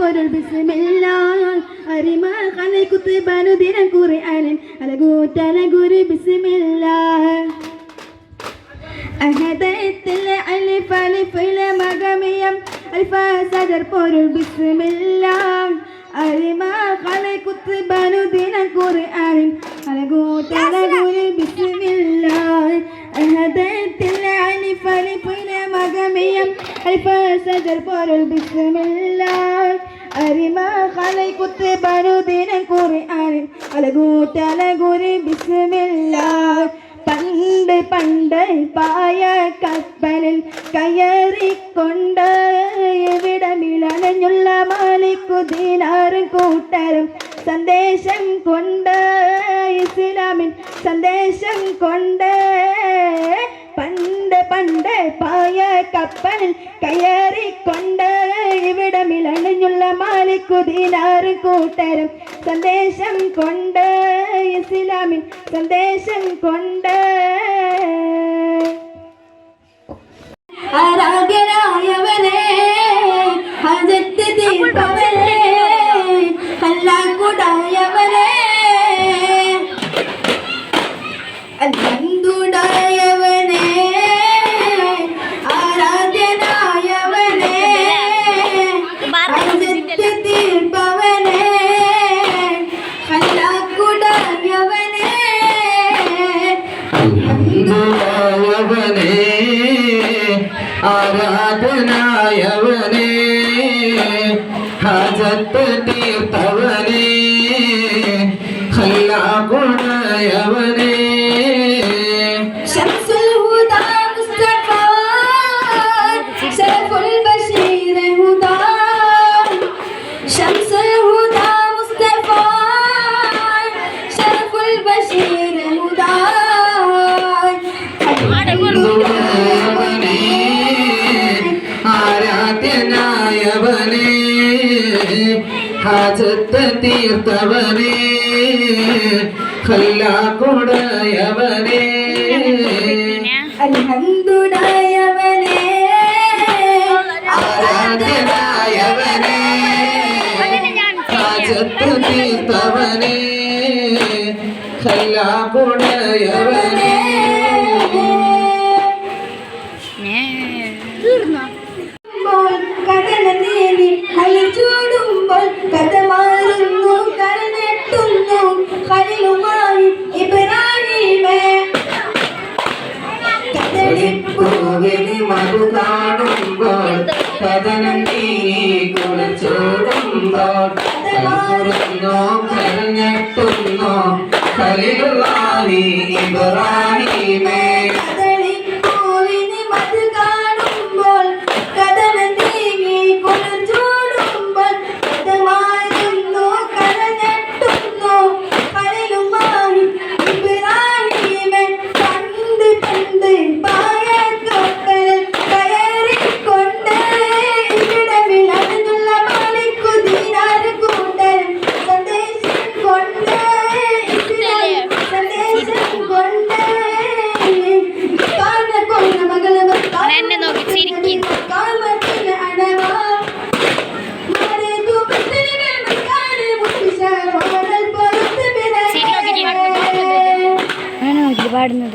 പൊരുൾ ബിസ്മില്ല അരിമ കല കുത്തുബാനു ദിനം ഖുർആനിൻ അലകൂറ്റല ഗുരു ബിസ്മില്ല അഹദത്തിൽ അലിഫ് അലിഫില മകമിയം അൽഫ സദർ പൊരുൾ ബിസ്മില്ല അരിമ കല കുത്തുബാനു ദിനം ഖുർആനിൻ അലകൂറ്റല ഗുരു ബിസ്മില്ല അഹദത്തിൽ അലിഫ് അലിഫില മകമിയം അൽഫ സദർ പൊരുൾ ബിസ്മില്ല അരിമ കല കുത്തുബാനു ദിനം ഖുർആനിൻ അലകൂറ്റല ഗുരു ബിസ്മില്ല പണ്ട് പണ്ട് പായ കപ്പലിൽ കയറിക്കൊണ്ട് എവിടമിളഞ്ഞുള്ള മാലിക്കുദീനാറും കൂട്ടരും സന്ദേശം കൊണ്ട് ഇസ്ലാമിൻ സന്ദേശം കൊണ്ട് പണ്ട് പണ്ട് പായ കപ്പലിൽ കയറിക്കൊണ്ട് മാലിക്കുദീനാറും കൂട്ടരും സന്ദേശം കൊണ്ട് ഇസ്ലാമിൻ സന്ദേശം കൊണ്ട് ആരാധനായവനേ ഹജത്ത് തീർത്തവനേ ഹല്ലാഗുണയവനേ ഹാജത്ത് തീർത്തവനേ ഹല്ലാക്കുടയവനേ അൽഹന്ദുടയവനേ ആരാധ്യനായവനേ ഹാജത്ത് തീർത്തവനേ ഹല്ലാക്കുടയവനേ കഥനം നീങ്ങി കുളിച്ചോടുമ്പോൾ കലമുറുന്നോ കരഞ്ഞെട്ടുന്നോ കലിലുള്ളാഹി ഇബ്രാഹിമേ. പുറത്ത്